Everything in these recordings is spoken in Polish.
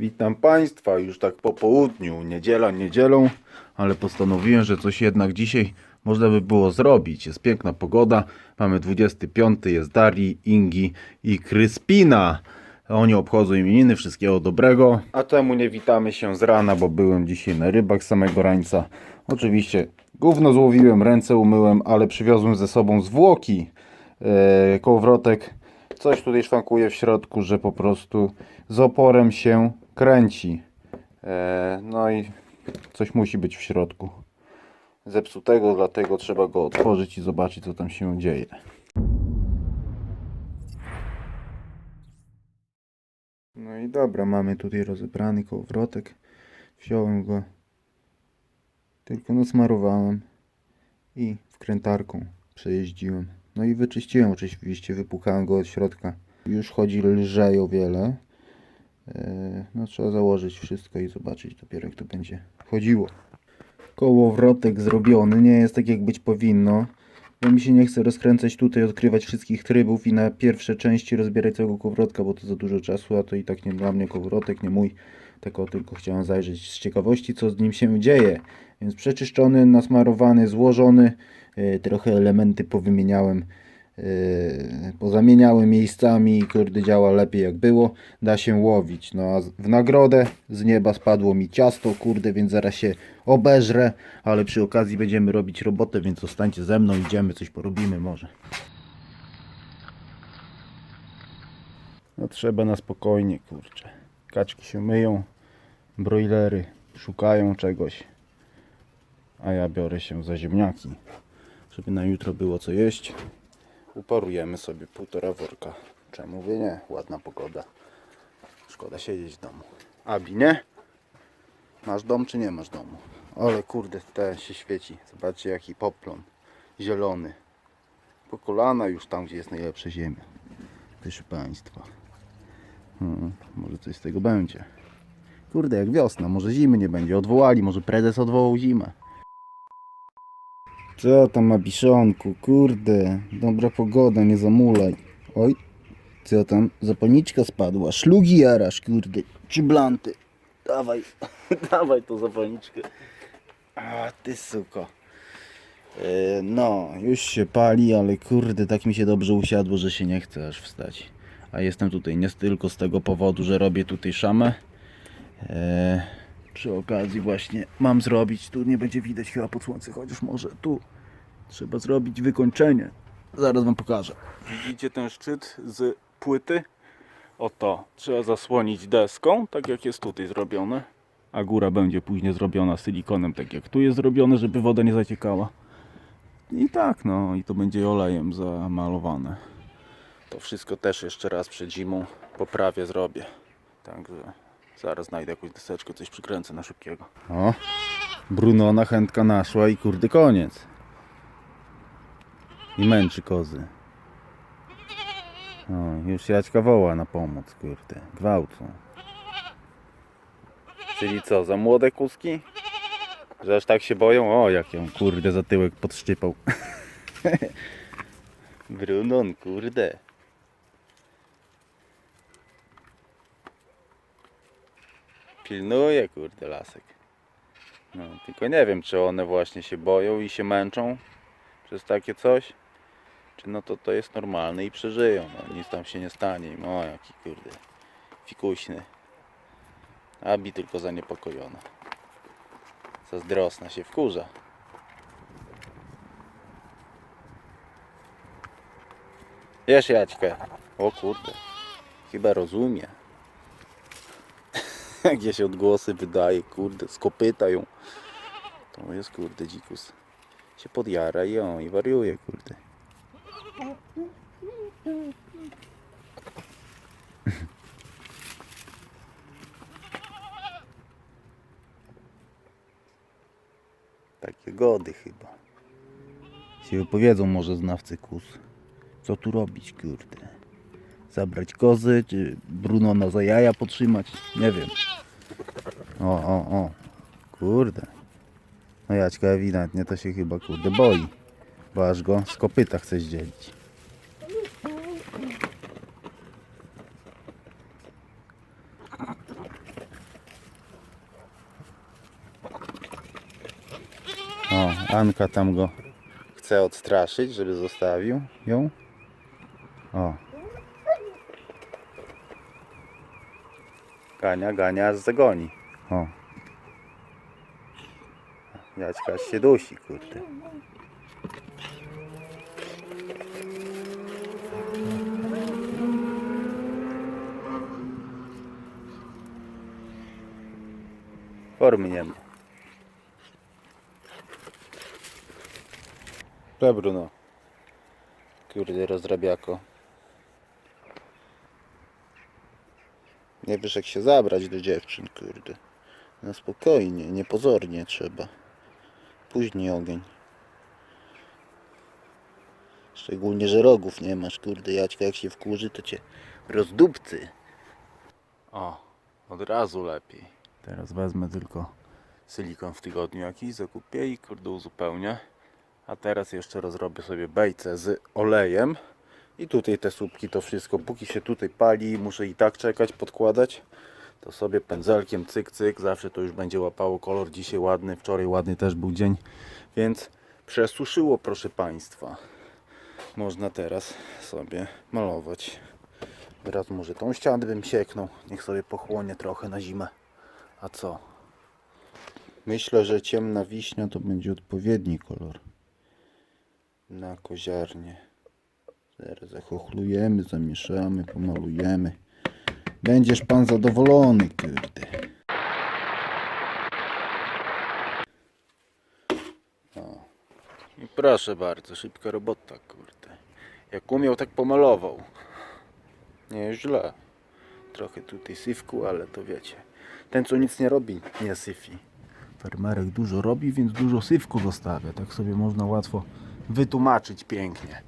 Witam Państwa już tak po południu, niedziela niedzielą, ale postanowiłem, że coś jednak dzisiaj można by było zrobić. Jest piękna pogoda, mamy 25, jest Darii, Ingi i Kryspina. Oni obchodzą imieniny, wszystkiego dobrego. A temu nie witamy się z rana, bo byłem dzisiaj na rybach samego rańca. Oczywiście gówno złowiłem, ręce umyłem, ale przywiozłem ze sobą zwłoki. E, kołowrotek coś tutaj szwankuje w środku, że po prostu z oporem się kręci. E, no i coś musi być w środku zepsutego, dlatego trzeba go otworzyć i zobaczyć co tam się dzieje. No i dobra, mamy tutaj rozebrany kołowrotek. Wziąłem go, tylko nasmarowałem i wkrętarką przejeździłem. No i wyczyściłem oczywiście, wypukałem go od środka. Już chodzi lżej o wiele. No trzeba założyć wszystko i zobaczyć dopiero jak to będzie chodziło. Kołowrotek zrobiony, nie jest tak jak być powinno. Bo mi się nie chce rozkręcać tutaj, odkrywać wszystkich trybów i na pierwsze części rozbierać całego kołowrotka, bo to za dużo czasu, a to i tak nie dla mnie kołowrotek, nie mój. Tak o, tylko chciałem zajrzeć z ciekawości, co z nim się dzieje. Więc przeczyszczony, nasmarowany, złożony. e, Trochę elementy powymieniałem, e, pozamieniałem miejscami. Kurde, działa lepiej jak było. Da się łowić. No a w nagrodę z nieba spadło mi ciasto, kurde, więc zaraz się obeżrę. Ale przy okazji będziemy robić robotę, więc zostańcie ze mną, idziemy, coś porobimy może. No trzeba na spokojnie, kurczę. Kaczki się myją, broilery szukają czegoś, a ja biorę się za ziemniaki, żeby na jutro było co jeść. Uparujemy sobie półtora worka. Czemu by nie? Ładna pogoda. Szkoda siedzieć w domu. Abi, nie? Masz dom czy nie masz domu? Ale kurde, te się świeci. Zobaczcie jaki poplon. Zielony. Po kolana już tam, gdzie jest najlepsza ziemia. Proszę Państwa. Hmm, może coś z tego będzie. Kurde, jak wiosna, może zimy nie będzie. Odwołali, może prezes odwołał zimę. Co tam ma biszonku? Kurde, dobra pogoda, nie zamulaj. Oj, co tam? Zapalniczka spadła. Szlugi jarasz, kurde. Czy blanty? Dawaj, dawaj tą zapalniczkę. A, ty suko. E, No, już się pali, ale kurde, tak mi się dobrze usiadło, że się nie chce aż wstać. A jestem tutaj nie tylko z tego powodu, że robię tutaj szamę. E, przy okazji właśnie mam zrobić, tu nie będzie widać chyba pod słońce, chociaż może tu trzeba zrobić wykończenie. Zaraz wam pokażę. Widzicie ten szczyt z płyty? Oto, trzeba zasłonić deską, tak jak jest tutaj zrobione. A góra będzie później zrobiona silikonem, tak jak tu jest zrobione, żeby woda nie zaciekała. I tak, no, i to będzie olejem zamalowane. To wszystko też jeszcze raz przed zimą poprawię, zrobię. Także zaraz znajdę jakąś deseczkę, coś przykręcę na szybkiego. O, Brunona chętka naszła i kurde koniec. I męczy kozy. O, już Jaćka woła na pomoc, kurde. Gwałcą. Czyli co, za młode kuski? Że aż tak się boją? O, jak ją kurde za tyłek podszczypał. Brunon, kurde. Pilnuje, kurde, lasek. No, tylko nie wiem, czy one właśnie się boją i się męczą przez takie coś. Czy no to to jest normalne i przeżyją. No, nic tam się nie stanie. O, jaki kurde. Fikuśny. Abi tylko zaniepokojona. Zazdrosna się wkurza. Wiesz Jaćkę. O kurde. Chyba rozumie. Jakieś odgłosy wydaje, kurde, skopyta ją. To jest kurde dzikus. Się podjara i on i wariuje, kurde. Takie gody chyba. Się wypowiedzą może znawcy kus. Co tu robić, kurde? Zabrać kozy, czy Brunona za jaja potrzymać? Nie wiem. O, o, o. Kurde. No Jaćka ewidentnie to się chyba kurde boi. Bo aż go z kopyta chce zdzielić. O, Anka tam go chce odstraszyć, żeby zostawił ją. O. Gania, gania, zagoni. O. Jaćka aż się dusi, kurde. Formy nie ma. Bruno. Kurde, rozrabiako. Nie wiesz jak się zabrać do dziewczyn, kurde. Na spokojnie, niepozornie trzeba. Później ogień. Szczególnie, że rogów nie masz, kurde. Jaćka jak się wkurzy, to cię rozdupcy. O, od razu lepiej. Teraz wezmę tylko silikon w tygodniu jakiś, zakupię i kurde uzupełnię. A teraz jeszcze rozrobię sobie bejce z olejem. I tutaj te słupki, to wszystko, póki się tutaj pali, muszę i tak czekać, podkładać. To sobie pędzelkiem cyk cyk, zawsze to już będzie łapało kolor. Dzisiaj ładny, wczoraj ładny też był dzień, więc przesuszyło proszę Państwa. Można teraz sobie malować. Teraz może tą ścianę bym sieknął, niech sobie pochłonie trochę na zimę. A co? Myślę, że ciemna wiśnia to będzie odpowiedni kolor na koziarnie. Teraz zachochlujemy, zamieszamy, pomalujemy. Będziesz pan zadowolony, kurde. O. I proszę bardzo, szybka robota, kurde. Jak umiał, tak pomalował. Nie źle. Trochę tutaj syfku, ale to wiecie. Ten, co nic nie robi, nie syfi. Farmerek dużo robi, więc dużo syfku zostawia. Tak sobie można łatwo wytłumaczyć pięknie.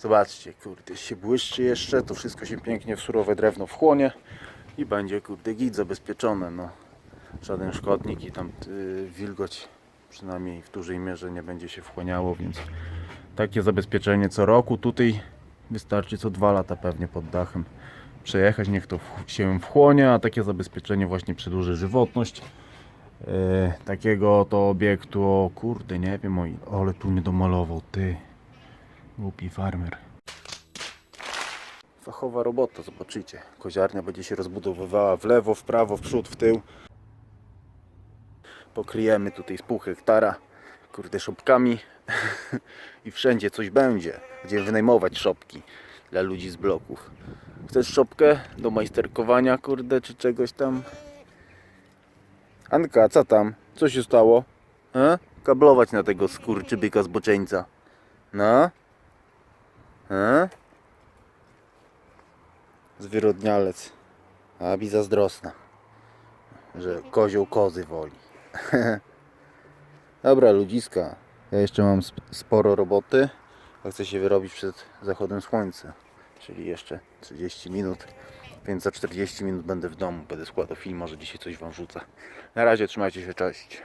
Zobaczcie, kurde, się błyszczy jeszcze, to wszystko się pięknie w surowe drewno wchłonie i będzie, kurde, git zabezpieczone, no. Żaden szkodnik i tam y, wilgoć przynajmniej w dużej mierze nie będzie się wchłaniało, więc takie zabezpieczenie co roku. Tutaj wystarczy co dwa lata pewnie pod dachem przejechać, niech to się wchłonie, a takie zabezpieczenie właśnie przedłuży żywotność e, takiego to obiektu. O kurde, nie wiem, ale tu nie domalował, ty. Głupi farmer. Fachowa robota, zobaczycie. Koziarnia będzie się rozbudowywała w lewo, w prawo, w przód, w tył. Pokryjemy tutaj z pół hektara, kurde, szopkami i wszędzie coś będzie, gdzie wynajmować szopki dla ludzi z bloków. Chcesz szopkę do majsterkowania, kurde, czy czegoś tam? Anka, co tam? Co się stało? E? Kablować na tego skurczybyka zboczeńca. No? E? Zwyrodnialec. Abi zazdrosna. Że kozioł kozy woli. Dobra, ludziska. Ja jeszcze mam sp- sporo roboty. A chcę się wyrobić przed zachodem słońca. Czyli jeszcze 30 minut. Więc za 40 minut będę w domu. Będę składał film, może dzisiaj coś wam rzucę. Na razie trzymajcie się, cześć.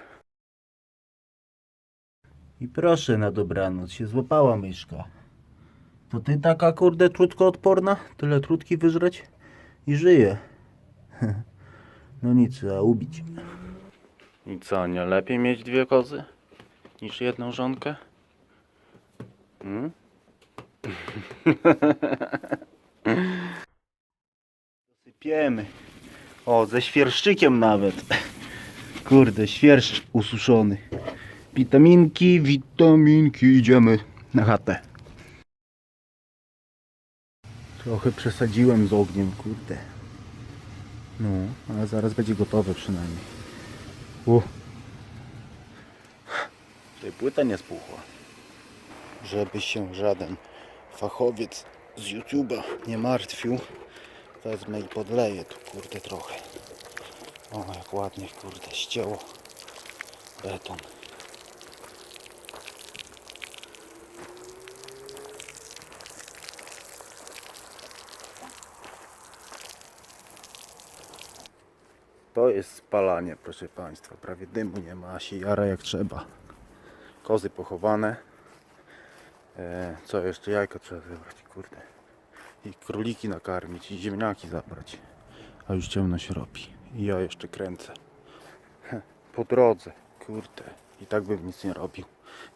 I proszę na dobranoc, się złapała myszka. To ty taka kurde trutkoodporna? Tyle trutki wyżreć? I żyje. No nic, trzeba ubić. I co, nie lepiej mieć dwie kozy? Niż jedną żonkę? Hmm? Sypiemy. O, ze świerszczykiem nawet. Kurde, świerszcz ususzony. Witaminki, witaminki, idziemy na chatę. Trochę przesadziłem z ogniem, kurde. No, ale zaraz będzie gotowe przynajmniej. U. Tutaj płyta nie spuchła. Żeby się żaden fachowiec z YouTube'a nie martwił, wezmę i podleję tu, kurde, trochę. O, jak ładnie, kurde, ścięło beton. To jest spalanie, proszę Państwa. Prawie dymu nie ma, a się jara jak trzeba. Kozy pochowane. E, co jeszcze? Jajka trzeba zebrać, kurde. I króliki nakarmić, i ziemniaki zabrać. A już ciemno się robi. I ja jeszcze kręcę. Po drodze, kurde. I tak bym nic nie robił.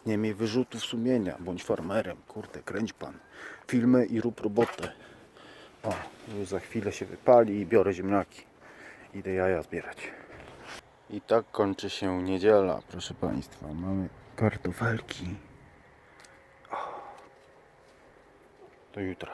Nie miej wyrzutów sumienia, bądź farmerem, kurde, kręć pan. Filmy i rób robotę. O, już za chwilę się wypali i biorę ziemniaki idę jaja zbierać. I tak kończy się niedziela, proszę Państwa. Mamy kartofelki. Do jutra.